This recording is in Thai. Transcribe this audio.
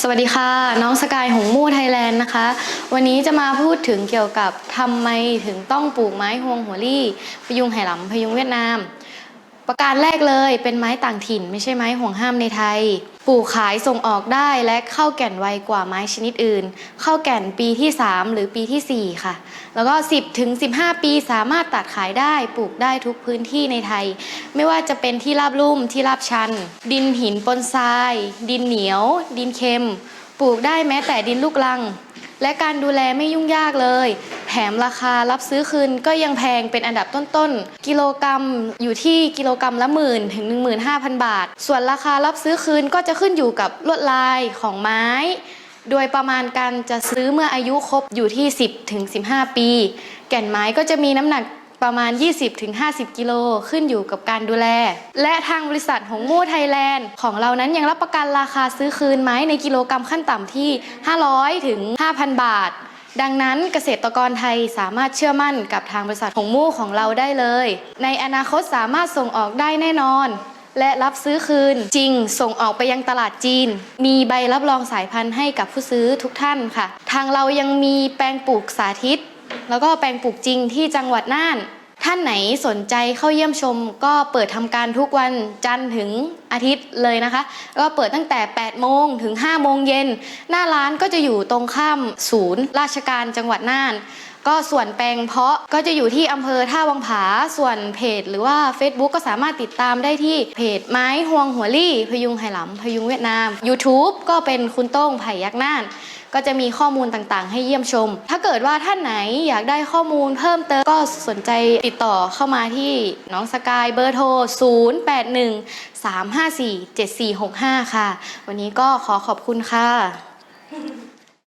สวัสดีค่ะ น้องสกายหงมู่ไทยแลนด์นะคะ วันนี้จะมาพูดถึงเกี่ยวกับทำไมถึงต้องปลูกไม้ฮวงหัวลี่ พยุงไหหลำพยุงเวียดนาม ประการแรกเลยเป็นไม้ต่างถิ่น ไม่ใช่ไม้ห่วงห้ามในไทย ปลูกขายส่งออกได้และเข้าแก่นไวกว่าไม้ชนิดอื่น เข้าแก่นปีที่ 3 หรือปีทีสี่4 ค่ะ แล้วก็ 10ถึง15 ปีสามารถตัดขายได้ปลูกได้ทุกพื้นที่ในไทย ไม่ว่าจะเป็นที่ราบลุ่มที่ราบชัน ดินหินปนทราย ดินเหนียว ดินเค็ม ปลูกได้แม้แต่ดินลูกลัง และการดูแลไม่ยุ่งยากเลย แถมราคารับซื้อคืนก็ยังแพงเป็นอันดับต้นๆ กิโลกรรัมอยู่ที่กิโลกรรัมละหมื่นถึง 15,000 บาท ส่วนราคารับซื้อคืนก็จะขึ้นอยู่กับลวดลายของไม้ โดยประมาณการจะซื้อเมื่ออายุครบอยู่ที่ 10ถึง15 ปี แก่นไม้ก็จะมีน้ำหนัก ประมาณ 20-50 กิโลขึ้นอยู่กับการดูแล และทางบริษัทหงมู่ไทยแลนด์ของเรานั้นยังรับประกันราคาซื้อคืนไม้ในกิโลกรรัมขั้นต่ำที่ 500 ถึง 5,000 บาทดังนั้นเกษตรกรไทยสามารถเชื่อมั่นกับทางบริษัทหงมู่ของเราได้เลย ในอนาคตสามารถส่งออกได้แน่นอน และรับซื้อคืนจริง ส่งออกไปยังตลาดจีน มีใบรับรองสายพันธุ์ให้กับผู้ซื้อทุกท่านค่ะ ทางเรายังมีแปลงปลูกสาธิต แล้วก็แปลงปลูกจริงที่จังหวัดน่าน ท่านไหนสนใจเข้าเยี่ยมชม ก็เปิดทำการทุกวันจันทร์ถึงอาทิตย์เลยนะคะ ก็เปิดตั้งแต่ 8 โมงถึง 5 โมงเย็น หน้าร้านก็จะอยู่ตรงข้ามศูนย์ ราชการจังหวัดน่าน ก็ส่วนแปลงเพาะก็จะอยู่ที่อำเภอท่าวังผา ส่วนเพจ หรือว่า Facebook ก็สามารถติดตามได้ที่เพจไม้ห่วงหัวลี่ พยุงไหหลำพยุงเวียดนาม YouTube ก็เป็นคุณโต้งไผ่ยักษ์น่าน ก็จะมีข้อมูลต่างๆ ให้เยี่ยมชม ถ้าเกิดว่าท่านไหนอยากได้ข้อมูลเพิ่มเติมก็สนใจติดต่อเข้ามาที่น้องสกายเบอร์โทร 081 354 7465 ค่ะ วันนี้ก็ขอขอบคุณค่ะ